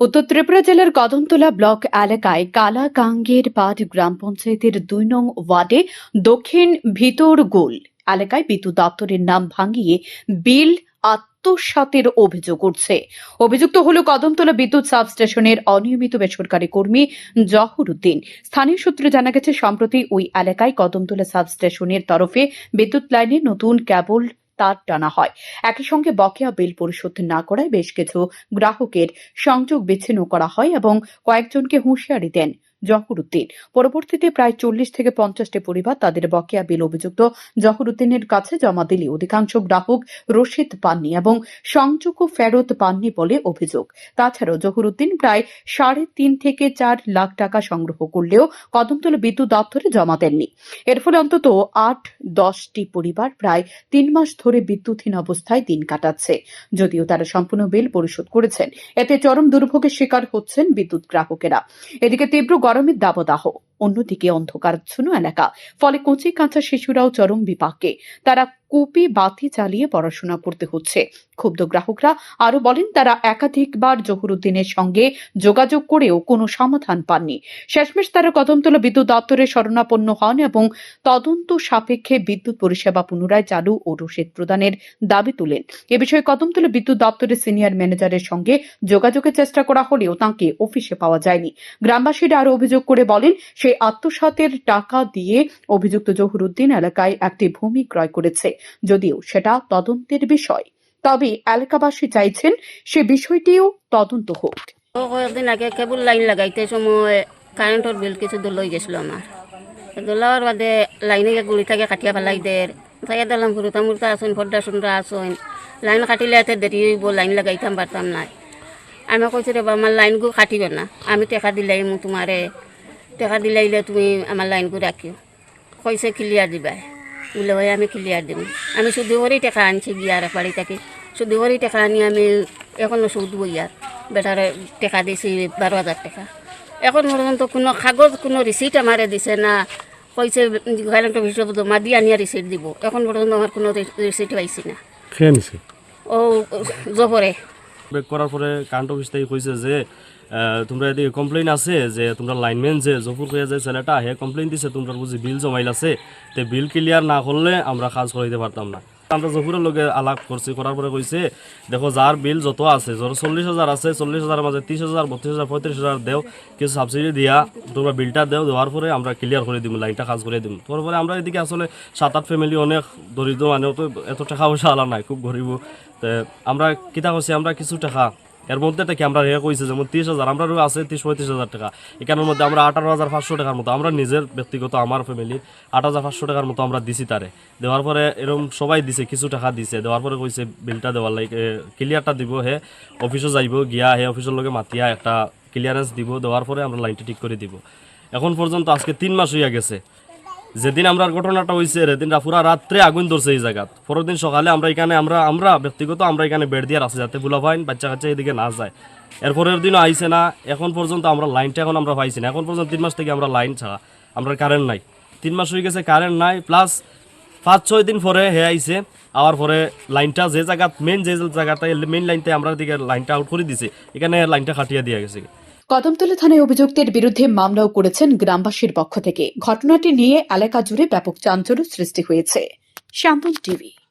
উত্তর ত্রিপুরা জেলার কদমতলা ব্লক এলাকায় কালাকাঙ্গের পাট গ্রাম পঞ্চায়েতের দুই নং ওয়ার্ডে দক্ষিণ ভিতর গোল এলাকায় বিদ্যুৎ দপ্তরের নাম ভাঙিয়ে বিল আত্মসাতের অভিযোগ উঠছে। অভিযুক্ত হল কদমতলা বিদ্যুৎ সাবস্টেশনের অনিয়মিত বেসরকারি কর্মী জহর উদ্দিন। স্থানীয় সূত্রে জানা গেছে, সম্প্রতি ওই এলাকায় কদমতলা সাবস্টেশনের তরফে বিদ্যুৎ লাইনে নতুন কেবল তার টানা হয়। একই সঙ্গে বকেয়া বিল পরিশোধ না করায় বেশ কিছু গ্রাহকের সংযোগ বিচ্ছিন্ন করা হয় এবং কয়েকজনকে হুঁশিয়ারি দেন। জহরুদ্দিন। পরবর্তীতে প্রায় চল্লিশ থেকে পঞ্চাশটি পরিবার তাদের বকেয়া বিল অভিযুক্ত জহরুদ্দিনের কাছে জমা দিলে অধিকাংশ গ্রাহক রসিদ পাননি এবং সংযোগও ফেরত পাননি বলে অভিযোগ। তাছাড়াও জহুরুদ্দিন প্রায় সাড়ে তিন থেকে চার লাখ টাকা সংগ্রহ করলেও কদমতলা বিদ্যুৎ দপ্তরে জমা দেননি। এর ফলে অন্তত আট দশটি পরিবার প্রায় তিন মাস ধরে বিদ্যুৎহীন অবস্থায় দিন কাটাচ্ছে। যদিও তারা সম্পূর্ণ বিল পরিশোধ করেছেন, এতে চরম দুর্ভোগের শিকার হচ্ছেন বিদ্যুৎ গ্রাহকেরা। এদিকে তীব্র গরমের দাবদাহ। অন্যদিকে অন্ধকার অন্ধকারাচ্ছন্ন এলাকা। ফলে কচি কাঁচা শিশুরাও চরম বিপাকে। তারা কুপি বাতি চালিয়ে পড়াশোনা করতে হচ্ছে। ক্ষুব্ধ গ্রাহকরা আরও বলেন, তারা একাধিকবার জহুরুদ্দিনের সঙ্গে যোগাযোগ করেও কোনো সমাধান পাননি। শেষমেশ তারা কদমতলা বিদ্যুৎ দপ্তরে শরণাপন্ন হন এবং তদন্ত সাপেক্ষে বিদ্যুৎ পরিষেবা পুনরায় চালু ও রসিদ প্রদানের দাবি তুলেন। এ বিষয়ে কদমতলা বিদ্যুৎ দপ্তরের সিনিয়র ম্যানেজারের সঙ্গে যোগাযোগের চেষ্টা করা হলেও তাঁকে অফিসে পাওয়া যায়নি। গ্রামবাসীরা আরও অভিযোগ করে বলেন সেই আত্মসাতের টাকা দিয়ে অভিযুক্ত জহুরুদ্দিন এলাকায় একটি ভূমি ক্রয় করেছে। যদিও সেটা তদন্তের বিষয়। তবে এলাকাবাসী চাইছেন সে বিষয়টিও তদন্ত হোক। কয়েকদিন আগে কেবল লাইন লাগাইতে সময় কারেন্টর বিল কিছু দলই গেছিল আমার। দলার বাদে লাইনে গুড়ি থাকে, কাটিয়া ফেলাই দের তাই দিলাম ফুরুতা মুরতা আসুন ফড্ডা সুন্দরা আসুন লাইন কাটিলে এতে দেরি হইব, লাইন লাগাইতাম পারতাম নাই। আমি কইছি রে আমার লাইনগু কাটিবে না। আমি টেকা দিলাই মু তোমারে। টেকা দিলাইলে তুমি আমার লাইনগু রাখিও। কইছে ক্লিয়ার দিবাই। বলে ভাই আমি ক্লিয়ার দিব। আমি শুধু করেই টাকা আনছি গিয়ার বাড়ি থেকে। শুধু করেই টাকা আনি আমি এখনও সুদ বইয়ার বেটারে টাকা দিছি বারো হাজার টাকা। এখন পর্যন্ত কোনো কাগজ কোনো রিসিট আমারে দিছে না। কইছে কারেন্ট অফিসে জমা দিয়ে আনিয়া রিসিট দিব। এখন পর্যন্ত আমার কোনো রিসিট পাইছি না। ও জবরে ব্রেক করার পরে কারেন্ট অফিস থেকে কইছে যে তোমরা এদিকে কমপ্লেইন আছে যে, তোমরা লাইনম্যান যে জফুর হয়ে যে ছেলেটা, হে কমপ্লেইন দিছে তোমরা বুঝি বিল জমাইল আছে। তে বিল ক্লিয়ার না করলে আমরা কাজ করাইতে পারতাম না। আমরা জফুরের লগে আলাপ করছি, করার পরে কইছে, দেখো যার বিল যত আছে, ধর চল্লিশ হাজার আছে, চল্লিশ হাজারের মাঝে ত্রিশ হাজার, বত্রিশ হাজার, পঁয়ত্রিশ হাজার দেও, কিছু সাবসিডি দিয়া তোমরা বিলটা দেও, দেওয়ার পরে আমরা ক্লিয়ার করে দিব লাইনটা কাজ করে দিব তারপরে আমরা এদিকে আসলে সাত, আট ফ্যামিলি অনেক দরিদ্র মানুষ, তো এত টাকা পয়সা আলা নাই, খুব গরিব। তে আমরা কিতা করছি আমরা কিছু টাকা, এর মধ্যে থেকে আমরা রেখে কইছে, যেমন তিরিশ হাজার, আমরা আছে তিরিশ পঁয়ত্রিশ হাজার টাকা। এখানের মধ্যে আমরা আঠারো হাজার পাঁচশো টাকার মতো, আমরা নিজের ব্যক্তিগত, আমার ফ্যামিলির আট হাজার পাঁচশো টাকার মতো আমরা দিছি তারে। দেওয়ার পরে এরকম সবাই দিছে, কিছু টাকা দিছে। দেওয়ার পরে কইছে, বিলটা দেওয়ার লাইক ক্লিয়ারটা দিব, হে অফিসে যাইব, গিয়া হে অফিসের লগে মাতিয়া একটা ক্লিয়ারেন্স দিব, দেওয়ার পরে আমরা লাইনটা ঠিক করে দিব। এখন পর্যন্ত আজকে তিন মাস হইয়া গেছে। যেদিন আমরা ঘটনাটা হয়েছে সেদিন পুরা রাত্রে আগুন ধরছে এই জায়গাত। পরের দিন সকালে আমরা এখানে, আমরা আমরা ব্যক্তিগত আমরা এখানে বেড দিয়ে আছে যাতে বুলা পাইন বাচ্চা কাচ্চা এদিকে না যায়। এরপরের দিনও আইছে না, এখন পর্যন্ত আমরা লাইনটা এখন আমরা পাইছি না। এখন পর্যন্ত তিন মাস থেকে আমরা লাইন ছাড়া, আমরা কারেন্ট নাই। তিন মাস হয়ে গেছে কারেন্ট নাই, প্লাস পাঁচ, ছয় দিন পরে হে আইছে, আওয়ার পরে লাইনটা যে জায়গাত মেন যে জায়গাতে মেন লাইনতে আমরা দিকে লাইনটা আউট করে দিছে। এখানে লাইনটা খাটিয়ে দিয়ে গেছে। কদমতলা থানায় অভিযুক্তের বিরুদ্ধে মামলাও করেছেন গ্রামবাসীর পক্ষ থেকে। ঘটনাটি নিয়ে এলাকা জুড়ে ব্যাপক চাঞ্চল্য সৃষ্টি হয়েছে। শ্যামবন টিভি।